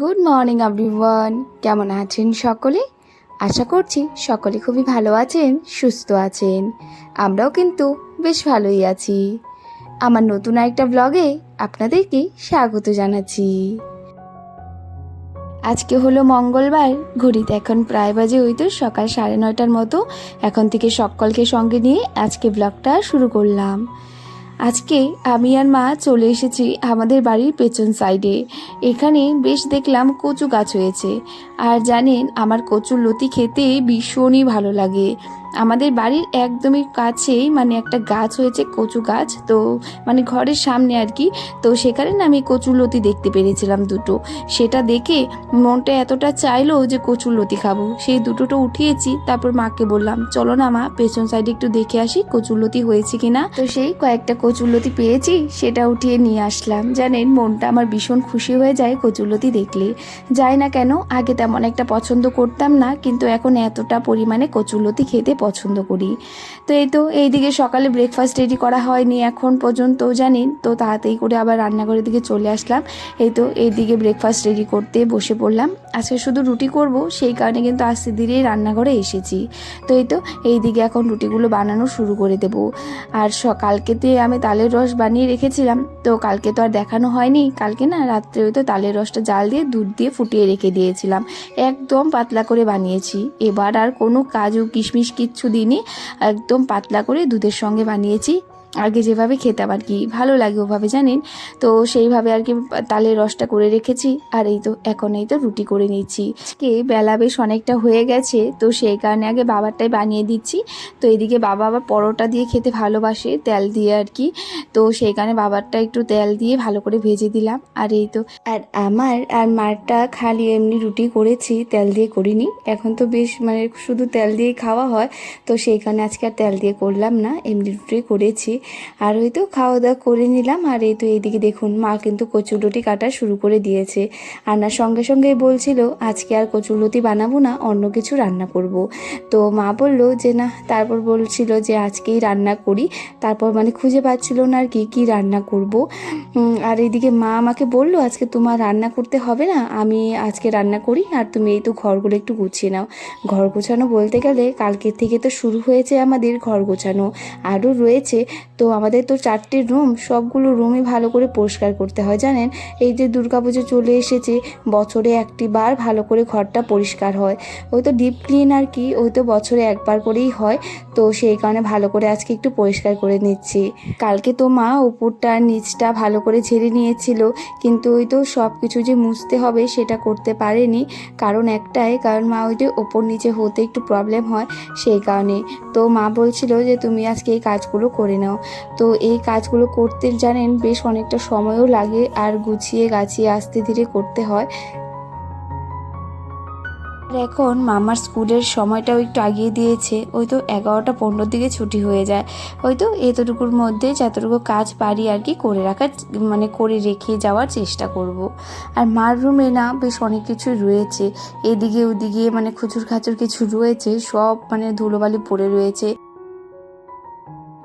Good morning everyone কেমন আছেন সকলে? আশা করছি সকলে খুবই ভালো আছেন, সুস্থ আছেন। আমরাও কিন্তু বেশ ভালোই আছি। আমার নতুন একটা ব্লগে আপনাদেরকে স্বাগত জানাচ্ছি। আজকে হলো মঙ্গলবার, ঘড়িতে এখন প্রায় বাজে ওই তো সকাল সাড়ে নয়টার মতো। এখন থেকে সকলকে সঙ্গে নিয়ে আজকে ব্লগটা শুরু করলাম। আজকে আমি আর মা চলে এসেছি আমাদের বাড়ির পেছন সাইডে। এখানে বেশ দেখলাম কচু গাছ হয়েছে। আর জানেন, আমার কচুর লতি খেতে ভীষণই ভালো লাগে। আমাদের বাড়ির একদমই কাছেই মানে একটা গাছ হয়েছে, কচু গাছ। তো মানে ঘরের সামনে আর কি। তো সেখানে না আমি কচুর লতি দেখতে পেরেছিলাম দুটো। সেটা দেখে মনটা এতটা চাইলো যে কচুর লতি খাব। সেই দুটোটা উঠিয়েছি, তারপর মাকে বললাম, চলো না মা, পেছন সাইডে একটু দেখে আসি কচুর লতি হয়েছে কিনা? তো সেই কয়েকটা কচুর লতি পেয়েছি, সেটা উঠিয়ে নিয়ে আসলাম। জানেন, মনটা আমার ভীষণ খুশি হয়ে যায় কচুর লতি দেখলে। যাই না কেন, আগে তেমন একটা পছন্দ করতাম না, কিন্তু এখন এতটা পরিমাণে কচুর লতি খেতে পছন্দ করি। তো এই তো, এইদিকে সকালে ব্রেকফাস্ট রেডি করা হয়নি এখন পর্যন্ত, জানেন? তো তাড়াতাড়ি করে আবার রান্নাঘরের দিকে চলে আসলাম। এই তো, এইদিকে ব্রেকফাস্ট রেডি করতে বসে পড়লাম। আজকে শুধু রুটি করব, সেই কারণে কিন্তু আস্তে ধীরেই রান্নাঘরে এসেছি। তো এই তো, এইদিকে এখন রুটিগুলো বানানো শুরু করে দেব। আর সকালকেতে আমি তালের রস বানিয়ে রেখেছিলাম। তো কালকে তো আর দেখানো হয়নি। কালকে না রাত্রে তো তালের রসটা জাল দিয়ে, দুধ দিয়ে ফুটিয়ে রেখে দিয়েছিলাম। একদম পাতলা করে বানিয়েছি। এবার আর কোনো কাজু কিশমিশ কিচ্ছু দিনই একদম পাতলা করে দুধের সঙ্গে বানিয়েছি। আগে যেভাবে খেতাম আর কি, ভালো লাগে ওভাবে, জানেন? তো সেইভাবে আর কি তালের রসটা করে রেখেছি, আর এই তো এখন এই তো রুটি করে নিচ্ছি। আজকে বেলা বেশ অনেকটা হয়ে গেছে, তো সেই কারণে আগে বাবারটাই বানিয়ে দিচ্ছি। তো এদিকে বাবা আবার পরোটা দিয়ে খেতে ভালোবাসে, তেল দিয়ে আর কি। তো সেই কারণে বাবারটা একটু তেল দিয়ে ভালো করে ভেজে দিলাম, আর এই তো। আর আমার আর মারটা খালি এমনি রুটি করেছি, তেল দিয়ে করিনি। এখন তো বেশ মানে শুধু তেল দিয়েই খাওয়া হয়, তো সেই কারণে আজকে আর তেল দিয়ে করলাম না, এমনি রুটি করেছি। আর ওই তো খাওয়া দাওয়া করে নিলাম। আর এই তো এইদিকে দেখুন, মা কিন্তু কচুরলতি কাটা শুরু করে দিয়েছে। রান্নার সঙ্গে সঙ্গেই বলছিল, আজকে আর কচুরলতি বানাবো না, অন্য কিছু রান্না করব। তো মা বলল যে, না। তারপর বলছিল যে, আজকেই রান্না করি। তারপর মানে খুঁজে পাচ্ছিল না আর কি, কী রান্না করব। আর এইদিকে মা আমাকে বলল, আজকে তোমার রান্না করতে হবে না, আমি আজকে রান্না করি, আর তুমি এই তো ঘরগুলো একটু গুছিয়ে নাও। ঘর গোছানো বলতে গেলে, কালকের থেকে তো শুরু হয়েছে আমাদের ঘর গোছানো। আরও রয়েছে তো আমাদের তো চারটে রুম সবগুলো রুমই ভালো করে পরিষ্কার করতে হয়, জানেন? এই যে দুর্গাপুজো চলে এসেছে, বছরে একটি বার ভালো করে ঘরটা পরিষ্কার হয়। ওই তো ডিপ ক্লিন আর কি, ওই তো বছরে একবার করেই হয়, তো সেই কারণে ভালো করে আজকে একটু পরিষ্কার করে নিচ্ছি। কালকে তো মা উপরটা নিচটা ভালো করে ঝেড়ে নিয়েছিল, কিন্তু ওই তো সব কিছু যে মুছতে হবে সেটা করতে পারেনি। কারণ একটাই, কারণ মা ওই যে ওপর নিচে হতে একটু প্রবলেম হয়, সেই কারণে। তো মা বলছিল যে, তুমি আজকে এই কাজগুলো করে নাও। তো এই কাজগুলো করতে জানেন বেশ অনেকটা সময়ও লাগে আর গুছিয়ে গাছিয়ে আস্তে ধীরে করতে হয়। আর এখন মামার স্কুলের সময়টাও একটু আগিয়ে দিয়েছে। ওই তো এগারোটা পনেরোর দিকে ছুটি হয়ে যায়। ওই তো এতটুকুর মধ্যে যতটুকু কাজ পারি আর কি করে রাখার মানে করে রেখে যাওয়ার চেষ্টা করব। আর মার রুমে না বেশ অনেক কিছুই রয়েছে। এদিকে ওদিকে মানে খুচুর খাচুর কিছু রয়েছে। সব মানে ধুলোবালি পড়ে রয়েছে।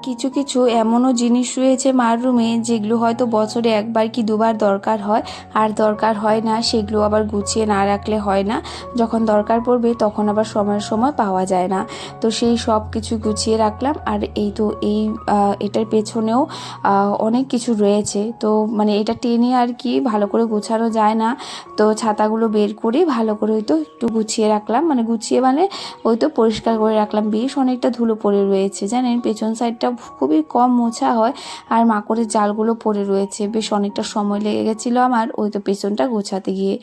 কিছু কিছু এমনও জিনিস রয়েছে মার রুমে, যেগুলো হয়তো বছরে একবার কি দুবার দরকার হয়। আর দরকার হয় না, সেগুলো আবার গুছিয়ে না রাখলে হয় না। যখন দরকার পড়বে, তখন আবার সময়ের সময় পাওয়া যায় না। তো সেই সব কিছু গুছিয়ে রাখলাম। আর এই তো এই এটার পেছনেও অনেক কিছু রয়েছে। তো মানে এটা টেনে আর কি ভালো করে গোছানো যায় না। তো ছাতাগুলো বের করে ভালো করে ওই তো একটু গুছিয়ে রাখলাম। মানে গুছিয়ে মানে ওই তো পরিষ্কার করে রাখলাম। বেশ অনেকটা ধুলো পড়ে রয়েছে, জানেন? পেছন সাইডটা খুবই কম মোছা হয় আর মাকড়ের জালগুলো পড়ে রয়েছে। বেশ অনেকটা সময় লেগে গেছিল আমার, ওই তো পেছনটা গোছাতে গিয়ে।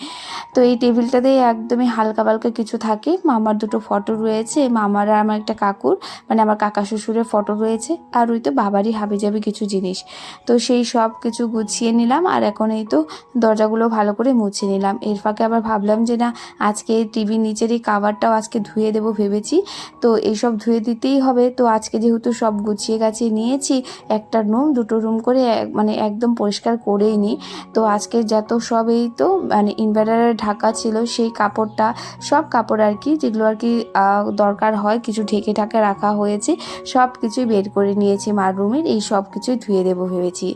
তো এই টেবিলটাতে একদমই হালকা পালকা কিছু থাকে। মামার দুটো ফটো রয়েছে, মামার আর আমার একটা কাকুর মানে আমার কাকা শ্বশুরের ফটো রয়েছে, আর ওই তো বাবারই হাবি যাবে কিছু জিনিস। তো সেই সব কিছু গুছিয়ে নিলাম আর এখন এই তো দরজাগুলো ভালো করে মুছে নিলাম। এর ফাঁকে আবার ভাবলাম যে না, আজকে টিভির নিচের এই কাভারটাও আজকে ধুয়ে দেবো ভেবেছি। তো এইসব ধুয়ে দিতেই হবে। তো আজকে যেহেতু সব গুছিয়ে গাছিয়ে নিয়েছি, একটা রুম দুটো রুম করে মানে একদম পরিষ্কার করেই নিই তো আজকে যত সব এই তো মানে ইনভার্টারে ঢাকা ছিল, সেই কাপড়টা, সব কাপড় আর কি, যেগুলো আর কি দরকার হয়, কিছু ঢেকে ঢাকে রাখা হয়েছে, সব কিছুই বের করে নিয়েছি মার রুমের এই সব কিছুই ধুয়ে দেবো ভেবেছি।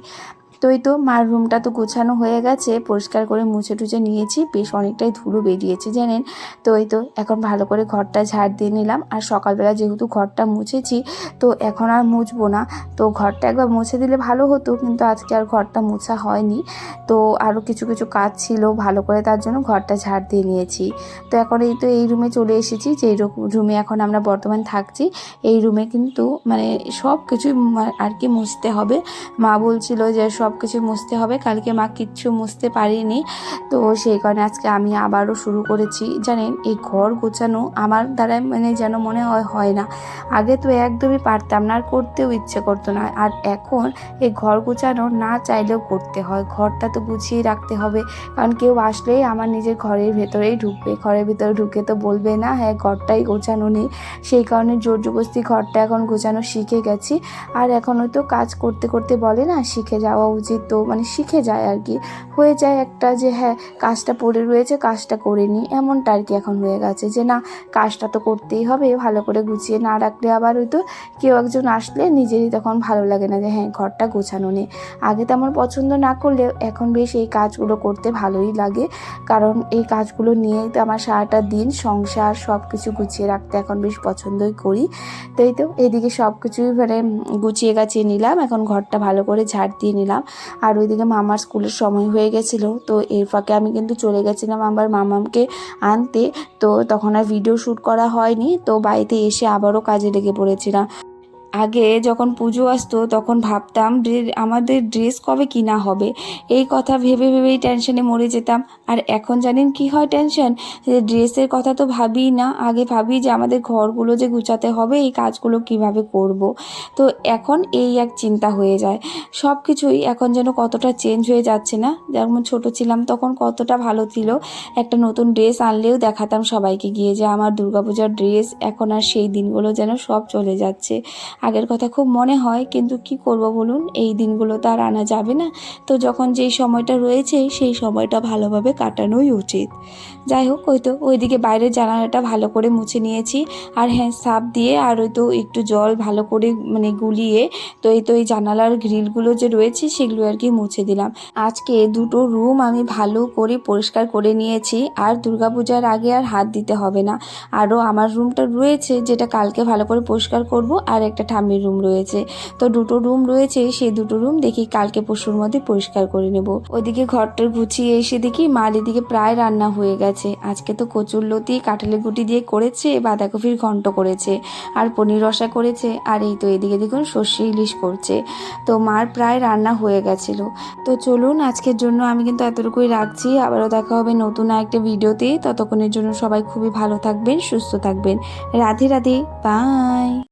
তো এই তো মার রুমটা তো গোছানো হয়ে গেছে, পরিষ্কার করে মুছে টুছে নিয়েছি, বেশ অনেকটাই ধুলো বেরিয়েছে জানেন। তো এই তো এখন ভালো করে ঘরটা ঝাড় দিয়ে নিলাম, আর সকালবেলা যেহেতু ঘরটা মুছেছি, তো এখন আর মুছবো না। তো ঘরটা একবার মুছে দিলে ভালো হতো, কিন্তু আজকে আর ঘরটা মোছা হয়নি। তো আরও কিছু কিছু কাজ ছিল, ভালো করে তার জন্য ঘরটা ঝাড় দিয়ে নিয়েছি। তো এখন এই তো এই রুমে চলে এসেছি যে রুমে এখন আমরা বর্তমান থাকছি। এই রুমে কিন্তু মানে সব কিছুই আর কি মুছতে হবে। মা বলছিল যে সব কিছু মুছতে হবে। কালকে মা কিচ্ছু মুছতে পারিনি। তো সেই কারণে আজকে আমি আবারও শুরু করেছি। জানেন, এই ঘর গোছানো আমার দ্বারা মানে যেন মনে হয় হয় না। আগে তো একদমই পারতাম না, আর করতেও ইচ্ছে করতো না। আর এখন এই ঘর গোছানো না চাইলেও করতে হয়। ঘরটা তো গুছিয়ে রাখতে হবে। কারণ কেউ আসলেই আমার নিজের ঘরের ভেতরেই ঢুকবে। ঘরের ভেতরে ঢুকে তো বলবে না হ্যাঁ ঘরটাই গোছানো নেই। সেই কারণে জোর জবস্তি ঘরটা এখন গোছানো শিখে গেছি। আর এখন হয়তো কাজ করতে করতে বলে না, শিখে যাওয়া উচিত, তো মানে শিখে যায় আর কি। হয়ে যায় একটা যে হ্যাঁ কাজটা পড়ে রয়েছে, কাজটা করে নিই। এমনটা আর কি এখন হয়ে গেছে যে, না, কাজটা তো করতেই হবে, ভালো করে গুছিয়ে না রাখলে আবার হয়তো কেউ একজন আসলে নিজেরই তখন ভালো লাগে না যে হ্যাঁ ঘরটা গোছানো নেই। আগে তেমন পছন্দ না করলেও এখন বেশ এই কাজগুলো করতে ভালোই লাগে। কারণ এই কাজগুলো নিয়েই তো আমার সারাটা দিন, সংসার সব কিছু গুছিয়ে রাখতে এখন বেশ পছন্দই করি। তাই তো, এদিকে সব কিছুই মানে গুছিয়ে গাছিয়ে নিলাম, এখন ঘরটা ভালো করে ঝাড় দিয়ে নিলাম। আর ওইদিকে মামার স্কুলের সময় হয়ে গেছিল। তো এর ফাঁকে আমি কিন্তু চলে গেছিলাম আমার মামামকে আনতে। তো তখন আর ভিডিও শ্যুট করা হয়নি। তো বাড়িতে এসে আবারও কাজে লেগে পড়েছিলাম। আগে যখন পুজো আসতো তখন ভাবতাম আমাদের ড্রেস কবে কিনা হবে? এই কথা ভেবে ভেবেই টেনশনে মরে যেতাম। আর এখন জানেন কি হয় টেনশন যে ড্রেসের কথা তো ভাবি না। আগে ভাবি যে আমাদের ঘরগুলো যে গুছাতে হবে, এই কাজগুলো কীভাবে করব। তো এখন এই এক চিন্তা হয়ে যায়। সব কিছুই এখন যেন কতটা চেঞ্জ হয়ে যাচ্ছে না? যেমন ছোট ছিলাম তখন কতটা ভালো ছিল। একটা নতুন ড্রেস আনলেও দেখাতাম সবাইকে গিয়ে যে আমার দুর্গাপূজার ড্রেস, এখন আর সেই দিনগুলো যেন সব চলে যাচ্ছে। আগের কথা খুব মনে হয়, কিন্তু কি করব বলুন? এই দিনগুলো তো আর আনা যাবে না। তো যখন যেই সময়টা রয়েছে, সেই সময়টা ভালোভাবে কাটানোই উচিত। যাই হোক, ওই তো ওইদিকে বাইরের জানালাটা ভালো করে মুছে নিয়েছি। আর হ্যাঁ সাপ দিয়ে আর ওই তো একটু জল ভালো করে মানে গুলিয়ে তো এই তো এই জানালার গ্রিলগুলো যে রয়েছে, সেগুলো আর কি মুছে দিলাম। আজকে দুটো রুম আমি ভালো করে পরিষ্কার করে নিয়েছি। আর দুর্গাপূজার আগে আর হাত দিতে হবে না। আরও আমার রুমটা রয়েছে, যেটা কালকে ভালো করে পরিষ্কার করব। আর একটা ঠাম্মির রুম রয়েছে। তো দুটো রুম রয়েছে, সেই দুটো রুম দেখি কালকে পরশুর মধ্যে পরিষ্কার করে নেব। ওইদিকে ঘরটা গুছিয়ে এসে দেখি মার এদিকে প্রায় রান্না হয়ে গেছে। আজকে তো কচুর লতি কাঁঠালের গুটি দিয়ে করেছে, বাঁধাকপির ঘন্ট করেছে, আর পনির রসা করেছে, আর এই তো এদিকে দেখুন সর্ষে ইলিশ করছে। তো মার প্রায় রান্না হয়ে গেছিল। তো চলুন, আজকের জন্য আমি কিন্তু এতটুকুই রাখছি। আবারও দেখা হবে নতুন একটা ভিডিওতে। ততক্ষণের জন্য সবাই খুবই ভালো থাকবেন, সুস্থ থাকবেন। রাধে রাধে, বাই।